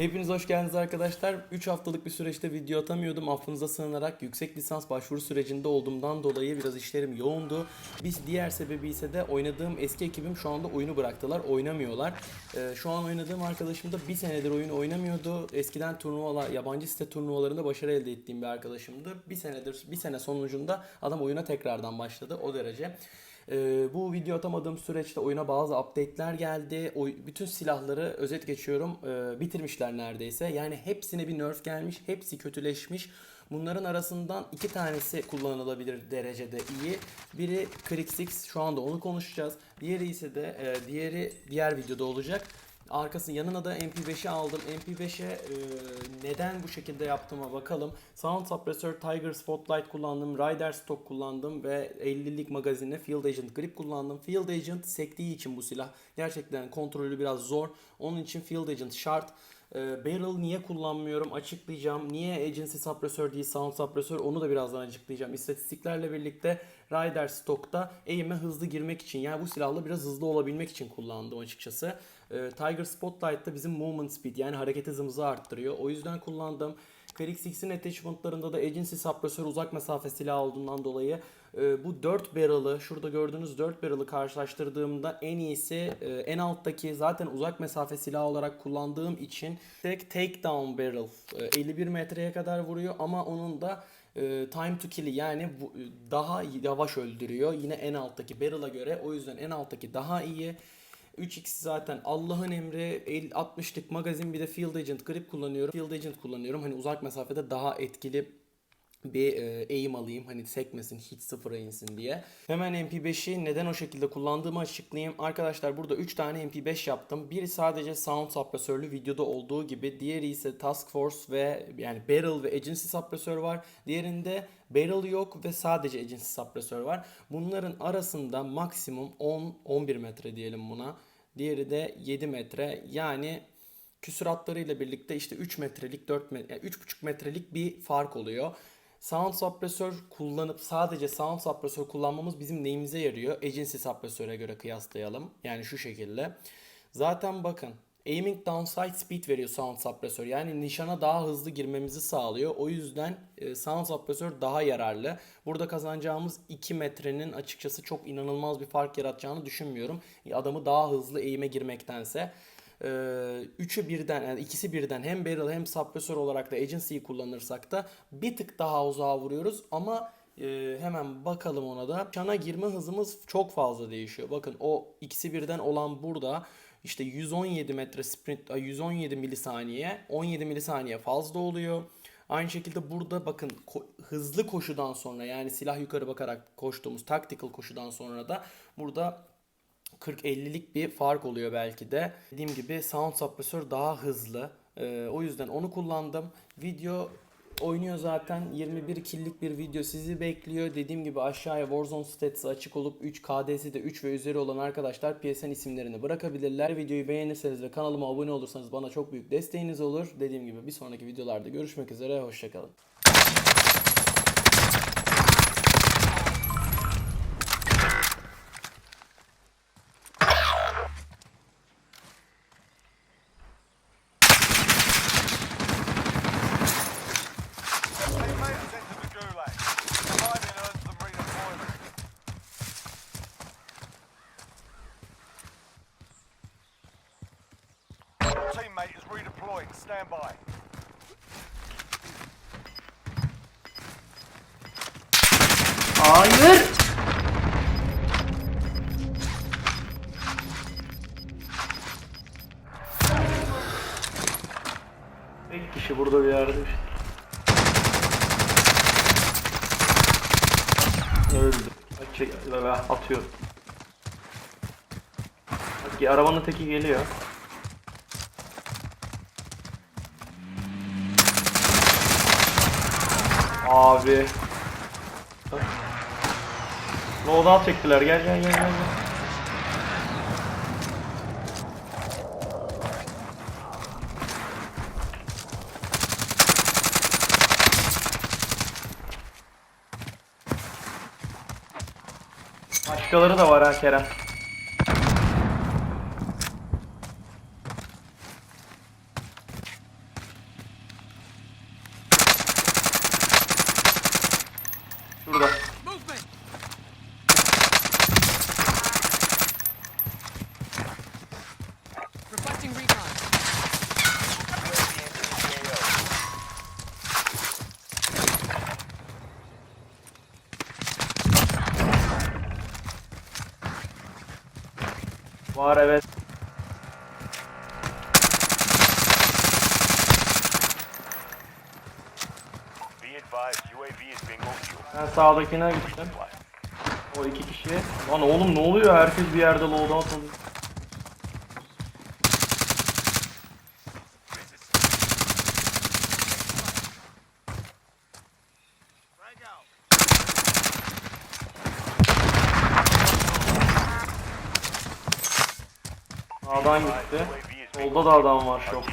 Hepiniz hoş geldiniz arkadaşlar. 3 haftalık bir süreçte video atamıyordum. Affınıza sığınarak yüksek lisans başvuru sürecinde olduğumdan dolayı biraz işlerim yoğundu. Biz diğer sebebi ise de oynadığım eski ekibim şu anda oyunu bıraktılar. Oynamıyorlar. Ee, şu an oynadığım arkadaşım da bir senedir oyun oynamıyordu. Eskiden turnuvalar, yabancı site turnuvalarında başarı elde ettiğim bir arkadaşımdı. Bir senedir, bir sene sonucunda adam oyuna tekrardan başladı. O derece. Ee, bu video atamadığım süreçte oyuna bazı update'ler geldi. O, bütün silahları özet geçiyorum ee, bitirmişler neredeyse. Yani hepsine bir nerf gelmiş, hepsi kötüleşmiş. Bunların arasından iki tanesi kullanılabilir derecede iyi. Biri Crixix şu anda onu konuşacağız. Diğeri ise de e, diğeri diğer videoda olacak. Arkası yanına da MP5'i aldım. MP5'e e, neden bu şekilde yaptığıma bakalım. Sound Suppressor, Tiger Spotlight kullandım. Rider Stock kullandım ve 50'lik magazine Field Agent Grip kullandım. Field Agent sektiği için bu silah gerçekten kontrolü biraz zor. Onun için Field Agent şart. E, barrel niye kullanmıyorum açıklayacağım. Niye agency suppressor değil sound suppressor onu da birazdan açıklayacağım. İstatistiklerle birlikte Rider Stock'ta aim'e hızlı girmek için yani bu silahla biraz hızlı olabilmek için kullandım açıkçası. E, Tiger Spotlight'ta bizim movement speed yani hareket hızımızı arttırıyor. O yüzden kullandım. Felix X'in attachment'larında da agency suppressor uzak mesafe silahı olduğundan dolayı e, bu 4 barrel'ı şurada gördüğünüz 4 barrel'ı karşılaştırdığımda en iyisi e, en alttaki zaten uzak mesafe silahı olarak kullandığım için tek takedown barrel e, 51 metreye kadar vuruyor ama onun da e, time to kill'i yani bu, daha yavaş öldürüyor yine en alttaki barrel'a göre o yüzden en alttaki daha iyi. 3x zaten Allah'ın emri 50 60'lık magazin bir de Field Agent grip kullanıyorum. Field Agent kullanıyorum. Hani uzak mesafede daha etkili bir e, aim alayım hani sekmesin hiç sıfıra insin diye. Hemen MP5'i neden o şekilde kullandığımı açıklayayım. Arkadaşlar burada 3 tane MP5 yaptım. Biri sadece sound suppressörlü videoda olduğu gibi. Diğeri ise Task Force ve yani Barrel ve Agency suppressör var. Diğerinde Barrel yok ve sadece Agency suppressör var. Bunların arasında maksimum 10-11 metre diyelim buna. Diğeri de 7 metre. Yani küsuratlarıyla birlikte işte 3 metrelik 4 metre, yani 3,5 metrelik bir fark oluyor. Sound suppressor kullanıp sadece sound suppressor kullanmamız bizim neyimize yarıyor? Agency suppressör'e göre kıyaslayalım. Yani şu şekilde. Zaten bakın aiming downside speed veriyor sound suppressor. Yani nişana daha hızlı girmemizi sağlıyor. O yüzden e, sound suppressor daha yararlı. Burada kazanacağımız 2 metrenin açıkçası çok inanılmaz bir fark yaratacağını düşünmüyorum. Adamı daha hızlı aim'e girmektense. Ee, üçü birden yani ikisi birden hem barrel hem suppressor olarak da agency'yi kullanırsak da bir tık daha uzağa vuruyoruz ama e, hemen bakalım ona da. Çana girme hızımız çok fazla değişiyor. Bakın o ikisi birden olan burada işte 117 metre sprint 117 milisaniye 17 milisaniye fazla oluyor. Aynı şekilde burada bakın ko- hızlı koşudan sonra yani silah yukarı bakarak koştuğumuz tactical koşudan sonra da burada 40-50'lik bir fark oluyor belki de. Dediğim gibi sound suppressor daha hızlı. Ee, o yüzden onu kullandım. Video oynuyor zaten. 21 killik bir video sizi bekliyor. Dediğim gibi aşağıya Warzone Stats'ı açık olup 3 KD'si de 3 ve üzeri olan arkadaşlar PSN isimlerini bırakabilirler. Videoyu beğenirseniz ve kanalıma abone olursanız bana çok büyük desteğiniz olur. Dediğim gibi bir sonraki videolarda görüşmek üzere. Hoşçakalın. Redeploying. Stand by. Hayır. Tek kişi burada bir yerde işte. Öldü. Şey, atıyor. Bak arabanın teki geliyor. Abi. Loadout çektiler. Gel gel gel gel. Başkaları da var ha Kerem. Şurada. Movement! Requesting recon. Var evet. Ben sağdakine gittim. O iki kişi. Lan oğlum ne oluyor? Herkes bir yerde loadout oluyor. Sağdan gitti. Solda da adam var şokta.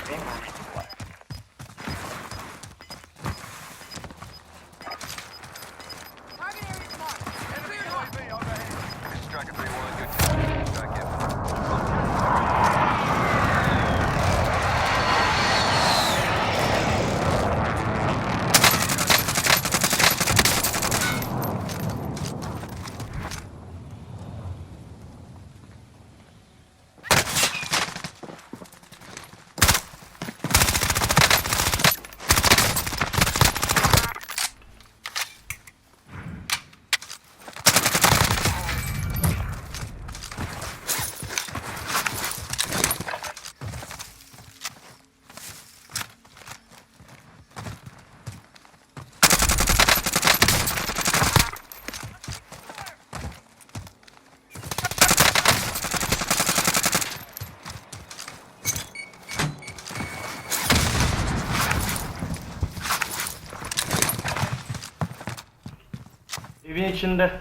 Evin içinde.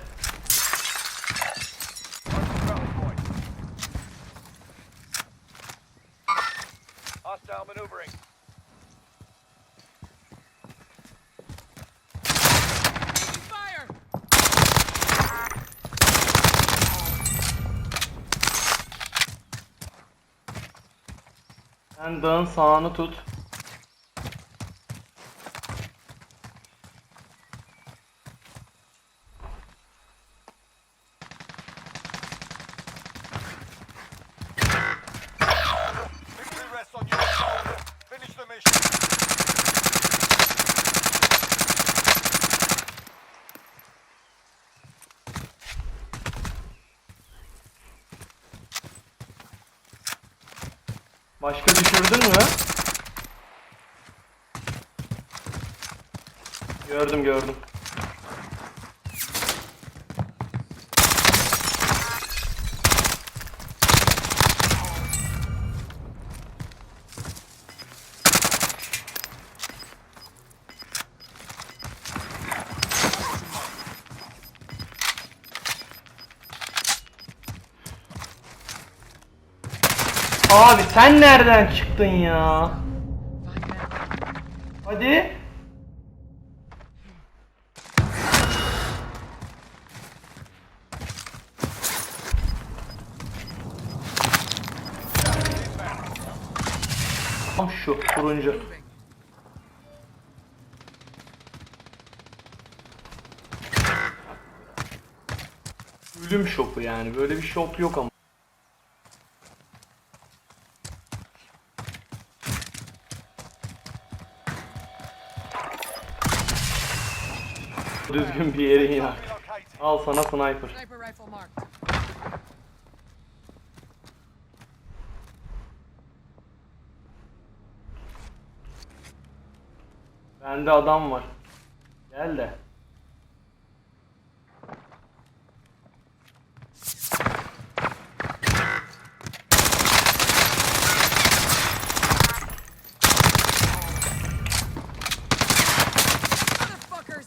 Sen dağın sağını tut. Başka düşürdün mü? Gördüm gördüm. Abi sen nereden çıktın ya? Hadi. Tam şu turuncu. Ölüm şopu yani. Böyle bir şop yok ama. Düzgün bir yerin ya. Al sana sniper. Bende adam var. Gel de. Motherfuckers!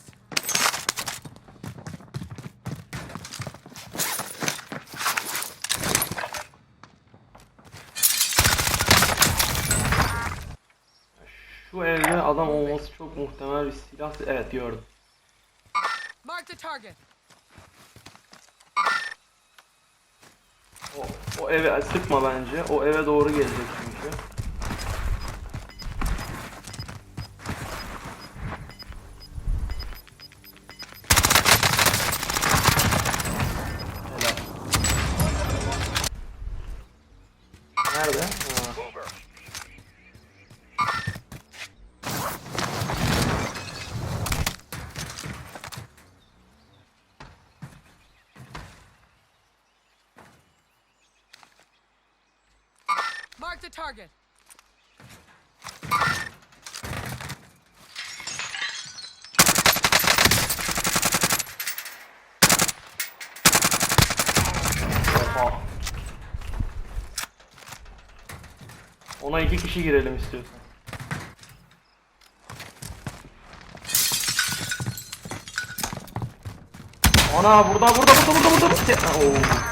Şu evde adam olması çok muhtemel bir silah. Evet gördüm. Mark the target. O, o eve sıkma bence. O eve doğru gelecek çünkü. The target. Ona iki kişi girelim istiyorsan. Ana burada burada burada burada. burada. Oo.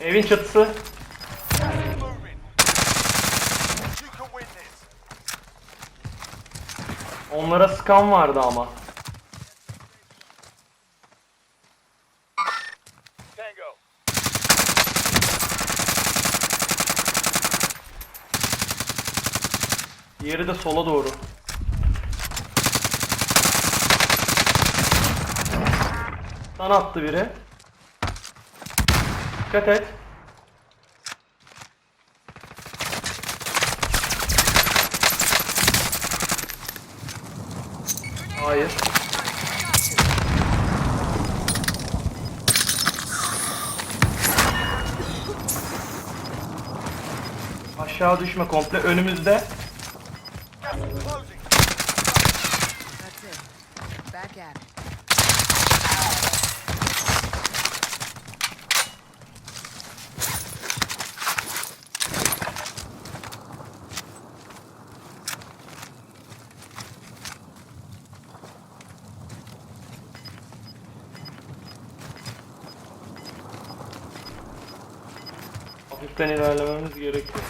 Evin çatısı. Onlara skan vardı ama. Diğeri de sola doğru. Sana attı biri. Dikkat et. Hayır. Aşağı düşme komple önümüzde. Hafiften ilerlememiz gerekiyor.